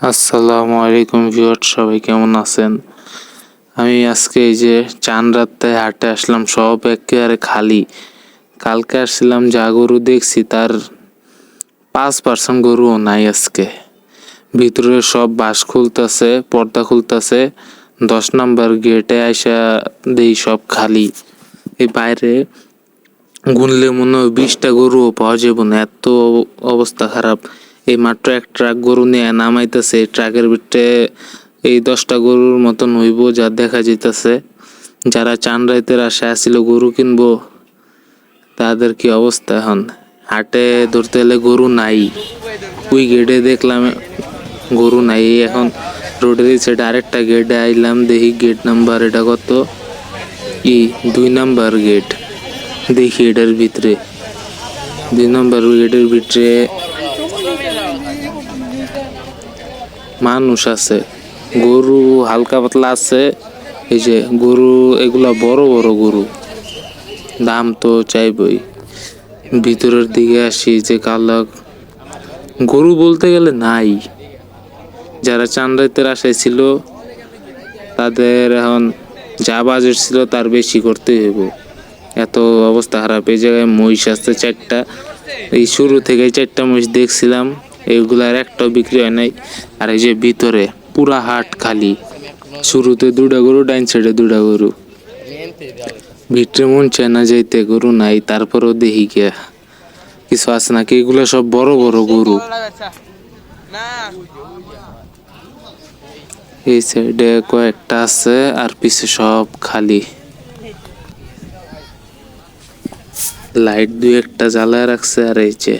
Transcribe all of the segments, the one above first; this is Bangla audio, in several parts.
আসসালামু আলাইকুম ভিউয়ার সবাই কেমন আছেন? আমি আজকে এই যে চান রাত্রে হাটে আসলাম, সব একেবারে খালি। কালকে আসছিলাম যা গরু দেখছি, তার পাঁচ পার্সেন্ট গরুও নাই আজকে। ভিতরে সব বাঁশ খুলতেছে, পর্দা খুলতেছে, দশ নাম্বার গেটে আইসা দেই সব খালি। এই বাইরে গুনলে মনে হয় বিশটা গরুও পাওয়া যাবে না, এত অব- অবস্থা খারাপ। এই মাত্র এক ট্রাক গরু নিয়ে নামাইতেছে। ট্রাকের ভিতরে এই দশটা গরুর মতন হইব যা দেখা যাইতেছে। যারা চান রাইতের আশা আসছিল গরু কিনবো, তাদের কি অবস্থা এখন? হাটে ধরতে গেলে গরু নাই। ওই গেটে দেখলাম গরু নাই। এখন রোডের এই সাইডে আরেকটা গেটে আইলাম, দেখি গেট নাম্বার এটা কত? ই, দুই নাম্বার গেট দেখি এটার ভিতরে। দুই নম্বর গেটের ভিতরে মানুষ আছে, গরু হালকা পাতলা আছে, এই যে গরু, এগুলা বড় বড় গরু, দাম তো চাইবই। ভিতরের দিকে আসি যে কালক গরু বলতে গেলে নাই। যারা চান্দাইতের আশায় ছিল, তাদের এখন যা বাজেট ছিল তার বেশি করতে হইব। এত অবস্থা খারাপ, এই জায়গায় মহিষ আছে চারটা, এই শুরু থেকে চারটা মহিষ দেখছিলাম। এইগুলার একটাও বিক্রি হয় নাই। আর এই যে ভিতরে পুরা হাট খালি। শুরুতে দুটা গরু, ডাইন সাইডে দুটা গরু। ভিতরে মন চায় না যাইতে, গরু নাই, তারপরও দেখি গিয়া। কিছু আছে নাকি? এগুলো সব বড় বড় গরু। এই সাইডে কয়েকটা আছে, আর পিছে সব খালি। লাইট দুই একটা জ্বালায় রাখছে, আর এই যে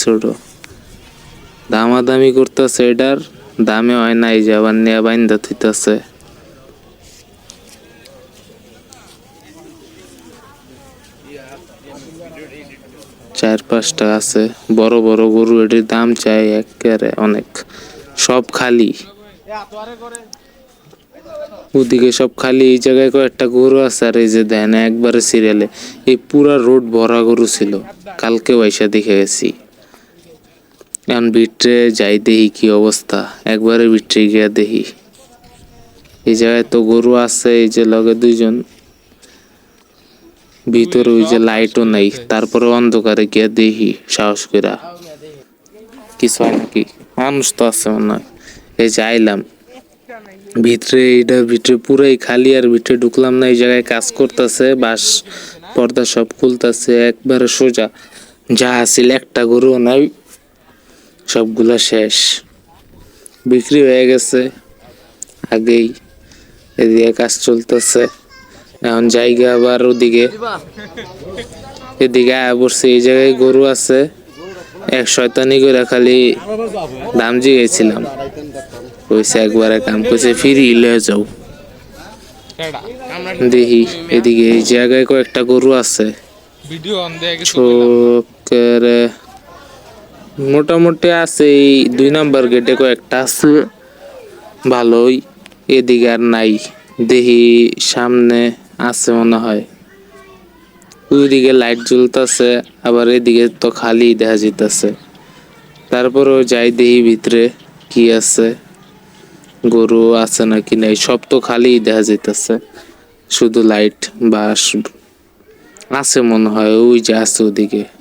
ছোট। দামাদামি করতেছে, এটার দামে হয় না এই যে, আবার নিয়ে বাইন্দা থইতাছে। চার, পাঁচটা আছে। বড় বড় গরু, এটির দাম চাই একেবারে অনেক। সব খালি। ওদিকে সব খালি, এই জায়গায় কয়েকটা গরু আছে, আর এই যে দেন, একবারে সিরিয়ালে এই পুরা রোড ভরা গরু ছিল। কালকে পয়সা দেখে গেছি। এখন বিটরে যাই দেখি কি অবস্থা। একবারে বিটরে গিয়া দেখি। এই জায়গায় তো গরু আছে, এই যে লগে দুইজন। ভিতরে ওই যে লাইটও নাই, তারপরে অন্ধকারে গিয়া দেখি, সাহস কইরা। কিছু হয় নাকি মানুষ তো আছে মনে হয়। এই যে আইলাম ভিতরে এটা ভিতরে পুরাই খালি, আর ভিতরে ঢুকলাম না, এই জায়গায় কাজ করতেছে, বাস, পর্দা সব খুলতেছে, একবারে সোজা। যা আছিল একটা গরু নাই। সবগুলা শেষ। বিক্রি হয়ে গেছে। আগেই এদিকে কাজ চলতেছে। এখন জায়গা আবার ওদিকে। এদিকে আয়া পড়ছে এই জায়গায় গরু আছে। এক শয়তানি করে খালি দাম জিগেছিলাম কইছে একবারে কাম কইছে ফিরি লয়ে যাও। দেখি এদিকে এই জায়গায় কয়েকটা গরু আছে। ভিডিও অন দেয় মোটামুটি আছে এই দুই নাম্বার গেটে কয়েকটা আছে। ভালোই, এদিকে আর নাই। দেখি সামনে আছে মনে হয়। ওইদিকে লাইট জ্বলতেছে, আবার এদিকে তো খালি দেখা যাইতেছে। তারপরেও যাই দেখি ভিতরে কি আছে। গরু আছে নাকি নাই, সব তো খালি দেখা যাইতেছে। শুধু লাইট বাস আছে মনে হয়, ওই যে আছে ওদিকে।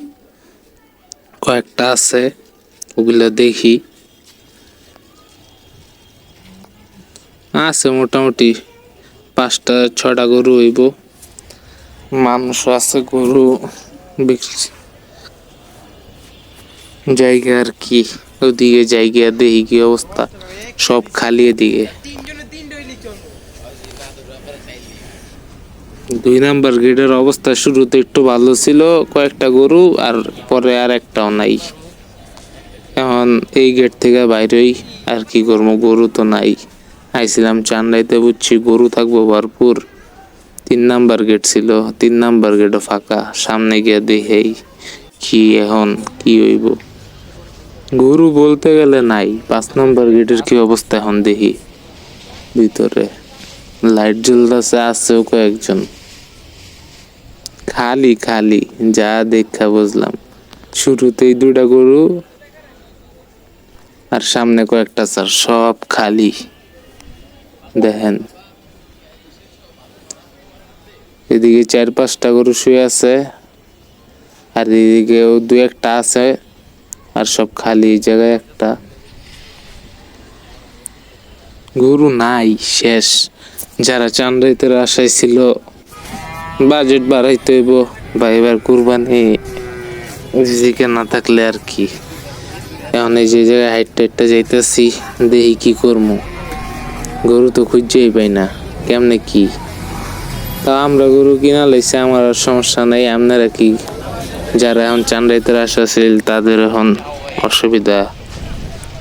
কয়েকটা আছে, ওগুলা দেখি। আছে মোটামুটি পাঁচটা ছটা গরু হইব। মানুষ আছে, গরু জায়গা আর কি, ওদিকে জায়গা, দেখি কি অবস্থা। সব খালি এদিকে। দুই নাম্বার গেটের অবস্থা শুরুতে একটু ভালো ছিল, কয়েকটা গরু আর পরে আর একটাও নাই। এখন এই গেট থেকে বাইরেই আর কি করব, গরু তো নাই। আইছিলাম চান্দাইতে বুঝছি গরু থাকব ভরপুর। তিন নাম্বার গেট ছিল, তিন নাম্বার গেটও ফাঁকা, সামনে গিয়ে দেখেই কি এখন, কি হইব। গরু বলতে গেলে নাই, পাঁচ নাম্বার গেটের কি অবস্থা এখন দেখি। ভিতরে লাইট জ্বলতেছে আছেও কয়েকজন। খালি খালি, যা দেখা বুঝলাম। শুরুতেই দুটা গরু, আর সামনে কয়েকটা চার, সব খালি। দেখেন। এদিকে চার পাঁচটা গরু শুয়ে আছে, আর এদিকেও দু একটা আছে, আর সব খালি জায়গায় একটা। গরু নাই, শেষ। যারা চান চান্দ্রাইতের আশায় ছিল বাজেট বাড়াইতে হইব বা এবার কুরবানি রিজিকে না থাকলে আর কি। এখন এই যে জায়গায় হাইট টাইটটা যাইতেছি, দেখি কি করব গরু তো খুঁজেই পাই না, কেমনে কি? তা আমরা গরু কিনা লাইছে, আমার আর সমস্যা নাই, আপনারা কি? যারা এখন চান্দ্রাইতের আশা ছিল, তাদের এখন অসুবিধা।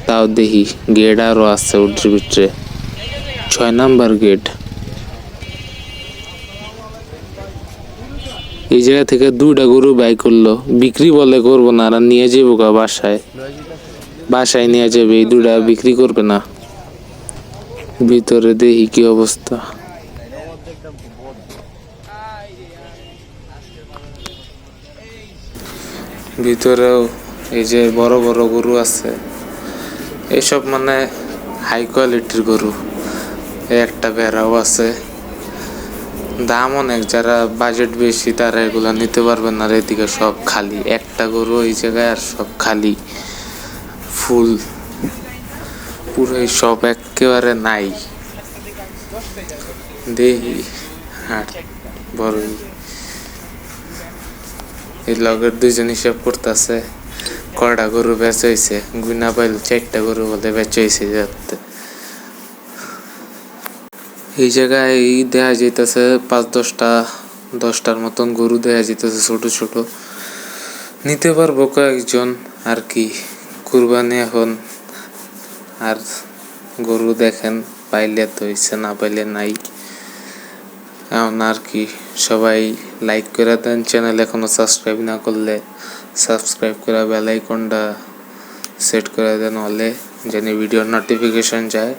তাও দেখি গেট আরও আছে উঠে ভিতরে ছয় নাম্বার গেট এই জায়গা থেকে দুইটা গরু বাই করল। বিক্রি বলে করব না, আর নিয়ে যাব গা বাসায়। বাসায় নিয়ে যাবে এই দুটা বিক্রি করবে না। ভিতরে দেখি কি অবস্থা। ভিতরেও এই যে বড় বড় গরু আছে, এসব মানে হাই কোয়ালিটির গরু। একটা ভেড়াও আছে। দাম অনেক, যারা বাজেট বেশি তারা এগুলা নিতে পারবে না। এদিকে সব খালি, একটা গরু এই জায়গায় আর সব খালি। ফুল, পুরোই সব একেবারে নাই। দেখি হাট বড়ই এই লগের দুইজন হিসাব করতেছে, কয়টা গরু বেচা হয়েছে গুনা পাইল চারটা গরু বলে বেচা হয়েছে যাতে। এই জায়গায় এই দেখা যাইতেছে পাঁচ দশটা, দশটার মতন গরু দেখা যাইতেছে ছোট ছোট। নিতে পারব কয়েকজন আর কি। কুরবানি এখন আর গরু দেখেন, পাইলে তো ইচ্ছে না পাইলে নাই। এখন আর কি, সবাই লাইক করে দেন চ্যানেল এখনও সাবস্ক্রাইব না করলে সাবস্ক্রাইব করে বেল আইকনটা সেট করে দেন, হলে যেন ভিডিওর নোটিফিকেশন যায়।